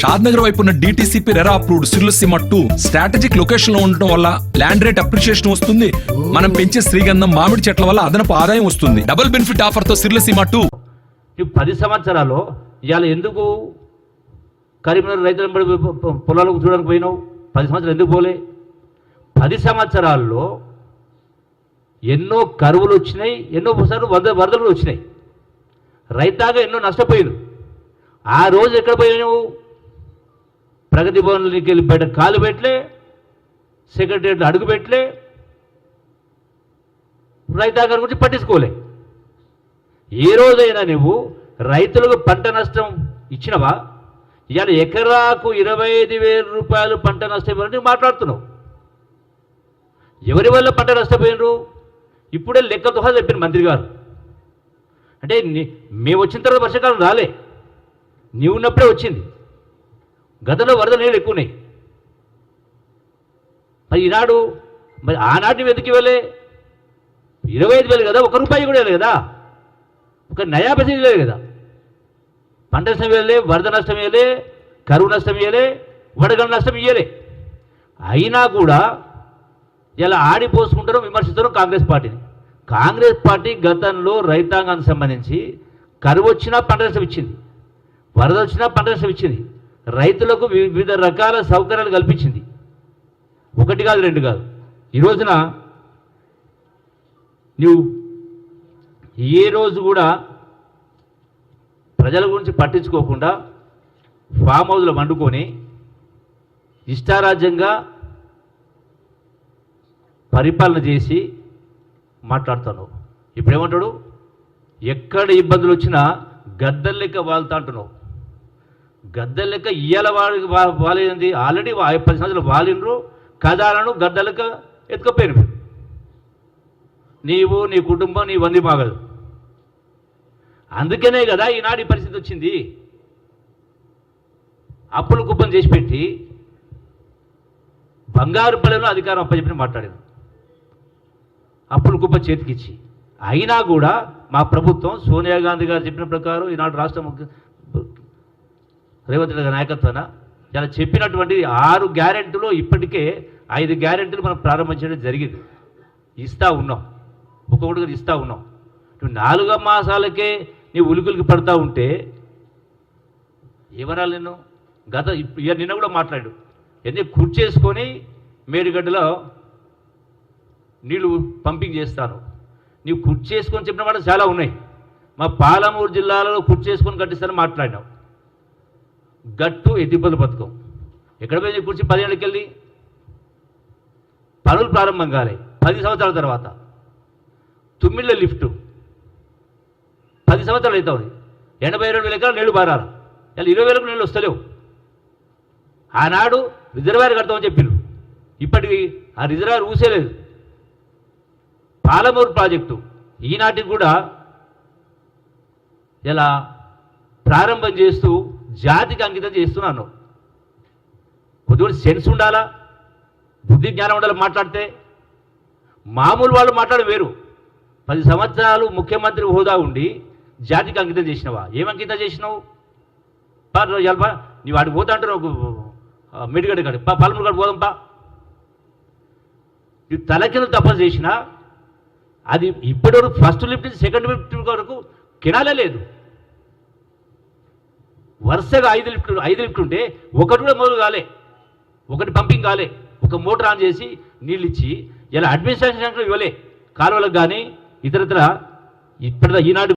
షాద్ నగర్ వైపు ఉన్న DTCP RERA approved సిర్లసీమ టూ స్ట్రాటజిక్ లొకేషన్లో ఉండటం వల్ల ల్యాండ్ రేట్ అప్రిషియేషన్ వస్తుంది. మనం పెంచే శ్రీగంధం మామిడి చెట్ల వల్ల అదనపు ఆదాయం వస్తుంది. డబుల్ బెనిఫిట్ ఆఫర్తో సిర్లసీమ టూ ఈ పది సంవత్సరాల్లో ఇవాళ ఎందుకు కరీంనగర్ రైతుల పొ- పొలాలకు చూడడానికి పోయినావు? పది సంవత్సరాలు ఎందుకు పోలే? పది సంవత్సరాల్లో ఎన్నో కరువులు వచ్చినాయి ఎన్నో సార్లు వరద వరదలు వచ్చినాయి. రైతాగా ఎన్నో నష్టపోయారు ఆ రోజు ఎక్కడ పోయినావు? ప్రగతి భవన్లోకి వెళ్ళి బయట కాలు పెట్టలే సెక్రటరియట్లో అడుగు పెట్టలే రైతాంగం గురించి పట్టించుకోలే. ఏ రోజైనా నువ్వు రైతులకు పంట నష్టం ఇచ్చినవా? ఇవాళ ఎకరాకు ఇరవై ఐదు వేల రూపాయలు పంట నష్టం ఇవ్వాలని మాట్లాడుతున్నావు. ఎవరి వల్ల పంట నష్టపోయినరు? ఇప్పుడే లెక్కతో దుహా చెప్పిన మంత్రి గారు. అంటే మేము వచ్చిన తర్వాత వర్షాకాలం రాలే. నీవు ఉన్నప్పుడే వచ్చింది. గతంలో వరద నీళ్ళు ఎక్కువ ఉన్నాయి మరి ఈనాడు మరి ఆనాటి వెతికి వెళ్ళే ఇరవై ఐదు వేలు కదా ఒక రూపాయి కూడా ఇవ్వలేదు కదా. ఒక నయా పైసలు లేదు కదా. పంట నష్టం ఇవ్వలే వరద నష్టం ఇవ్వలే కరువు నష్టం ఇవ్వలే వడగల నష్టం ఇవ్వలే అయినా కూడా ఇలా ఆడిపోసుకుంటారో విమర్శిస్తారో కాంగ్రెస్ పార్టీని. కాంగ్రెస్ పార్టీ గతంలో రైతాంగానికి సంబంధించి కరువు వచ్చినా పంట నష్టం ఇచ్చింది. వరద వచ్చినా పంట నష్టం ఇచ్చింది. రైతులకు వివిధ రకాల సౌకర్యాలు కల్పించింది. ఒకటి కాదు రెండు కాదు. ఈ రోజున నువ్వు ఏ రోజు కూడా ప్రజల గురించి పట్టించుకోకుండా ఫామ్ హౌస్లో వండుకొని ఇష్టారాజ్యంగా పరిపాలన చేసి మాట్లాడుతున్నావు. ఇప్పుడేమంటాడు? ఎక్కడ ఇబ్బందులు వచ్చినా గద్దెల లెక్క వాళ్తా అంటున్నావు గద్ద లెక్క ఇయ్యాల వాళ్ళకి వాలేంది ఆల్రెడీ పది సంవత్సరాలు వాలిండ్రు. కథాలను గద్దెలక ఎత్తుకపోయిన మీరు. నీవు నీ కుటుంబం నీ వంది బాగదు. అందుకనే కదా ఈనాడు ఈ పరిస్థితి వచ్చింది. అప్పులు కుప్పం చేసి పెట్టి బంగారు పల్లెలో అధికారం అప్పచెప్పి మాట్లాడారు. అప్పులు కుప్ప చేతికిచ్చి. అయినా కూడా మా ప్రభుత్వం సోనియా గాంధీ గారు చెప్పిన ప్రకారం ఈనాడు రాష్ట్ర రేవంత్ రెడ్డి నాయకత్వాన ఇలా చెప్పినటువంటి ఆరు గ్యారెంటీలు ఇప్పటికే ఐదు గ్యారెంటీలు మనం ప్రారంభించడం జరిగింది. ఇస్తా ఉన్నాం. ఒక్కొక్కటిగా ఇస్తా ఉన్నాం. నువ్వు నాలుగు మాసాలకే నీ ఉలికులికి పడతా ఉంటే ఎవరాలు నిన్ను? గత ఇప్పు- ఇక నిన్న కూడా మాట్లాడు. ఎన్ని కుర్చేసుకొని మేడిగడ్డలో నీళ్ళు పంపింగ్ చేస్తాను. నీవు కుర్చేసుకొని చెప్పిన మాట చాలా ఉన్నాయి. మా పాలమూరు జిల్లాలో కుర్చేసుకొని కట్టిస్తానని మాట్లాడినావు. గట్టు ఎత్తిపల్లి పథకం ఎక్కడ పోయింది కూర్చి పదేళ్ళకి వెళ్ళి? పనులు ప్రారంభం కాలే. పది సంవత్సరాల తర్వాత. తుమ్మిళ్ళ లిఫ్ట్. పది సంవత్సరాలు అవుతుంది ఎనభై రెండు వేల ఎకరాలు నీళ్ళు బారాలి ఇలా ఇరవై వేలకు నీళ్ళు వస్తలేవు. ఆనాడు రిజర్వాయర్ కడతామని చెప్పిండు ఇప్పటికి ఆ రిజర్వాయర్ ఊసేలేదు. పాలమూరు ప్రాజెక్టు. ఈనాటికి కూడా ఇలా ప్రారంభం చేస్తూ జాతికి అంకితం చేస్తున్నాను. కొద్దిగా సెన్స్ ఉండాలా? బుద్ధి జ్ఞానం ఉండాలి మాట్లాడితే? మామూలు వాళ్ళు మాట్లాడ వేరు. పది సంవత్సరాలు ముఖ్యమంత్రి హోదా ఉండి జాతికి అంకితం చేసినవా? ఏం అంకితం చేసినావు? పా ఎల్పా నీవు వాడికి పోతా అంటారు మెడిగడ్డ కాడు పా పలమూరు కాడు పోదాం పా. ఇది తల తపస్సు చేసినా అది ఇప్పటివరకు ఫస్ట్ లిఫ్ట్ సెకండ్ లిఫ్ట్ వరకు కినాలే లేదు. వరుసగా ఐదు లిఫ్ట్లు ఐదు లిఫ్ట్లు ఉంటే ఒకటి కూడా మొదలు కాలే. ఒకటి పంపింగ్ కాలే. ఒక మోటార్ ఆన్ చేసి నీళ్ళు ఇచ్చి ఇలా అడ్మినిస్ట్రేషన్ ఇవ్వలే. కాలువలకు కానీ ఇతరత్ర ఇప్పటిదా ఈనాడు